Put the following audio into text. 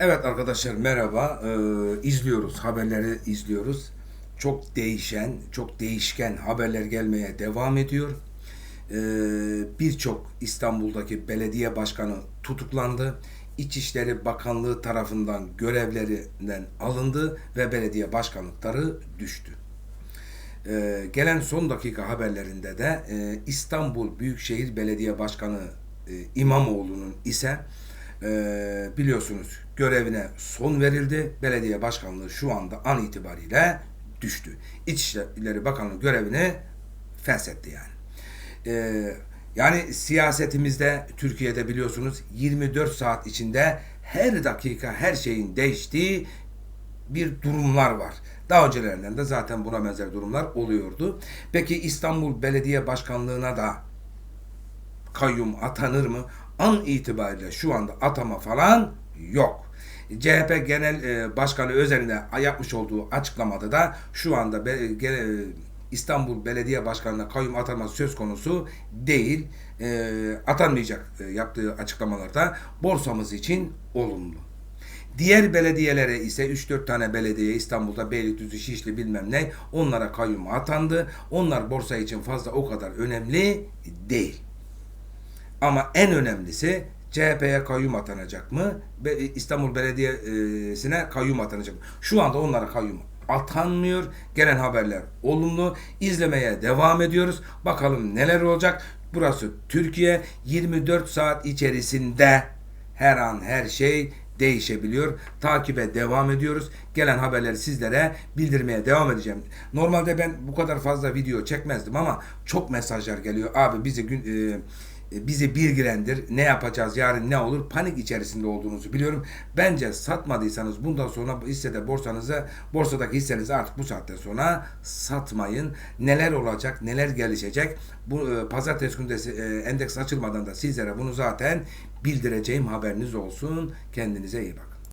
Evet arkadaşlar merhaba. Ee, izliyoruz, haberleri izliyoruz. Çok değişen, çok değişken haberler gelmeye devam ediyor. Ee, Birçok İstanbul'daki belediye başkanı tutuklandı. İçişleri Bakanlığı tarafından görevlerinden alındı ve belediye başkanlıkları düştü. Ee, gelen son dakika haberlerinde de e, İstanbul Büyükşehir Belediye Başkanı e, İmamoğlu'nun ise e, biliyorsunuz görevine son verildi. Belediye başkanlığı şu anda an itibariyle düştü. İçişleri Bakanlığı görevini feshetti yani. Ee, yani siyasetimizde Türkiye'de biliyorsunuz 24 saat içinde her dakika her şeyin değiştiği bir durumlar var. Daha öncelerinden de zaten buna benzer durumlar oluyordu. Peki İstanbul Belediye Başkanlığı'na da kayyum atanır mı? An itibariyle şu anda atama falan yok. CHP Genel e, Başkanı özelinde yapmış olduğu açıklamada da şu anda gene- İstanbul Belediye Başkanı'na kayyum atanması söz konusu değil. E, atanmayacak e, yaptığı açıklamalarda borsamız için olumlu. Diğer belediyelere ise 3-4 tane belediye İstanbul'da Beylikdüzü, Şişli bilmem ne onlara kayyum atandı. Onlar borsa için fazla o kadar önemli değil. Ama en önemlisi CHP'ye kayyum atanacak mı? Be- İstanbul Belediyesi'ne kayyum atanacak mı? Şu anda onlara kayyum atanmıyor. Gelen haberler olumlu. İzlemeye devam ediyoruz. Bakalım neler olacak. Burası Türkiye 24 saat içerisinde her an her şey değişebiliyor. Takibe devam ediyoruz. Gelen haberleri sizlere bildirmeye devam edeceğim. Normalde ben bu kadar fazla video çekmezdim ama çok mesajlar geliyor. Abi bizi gün e, e, bizi bilgilendir. Ne yapacağız? Yarın ne olur? Panik içerisinde olduğunuzu biliyorum. Bence satmadıysanız bundan sonra hissede borsanızı borsadaki hissenizi artık bu saatten sonra satmayın. Neler olacak? Neler gelişecek? Bu e, pazartesi günü de e, endeks açılmadan da sizlere bunu zaten bildireceğim haberiniz olsun. Kendinize iyi bakın.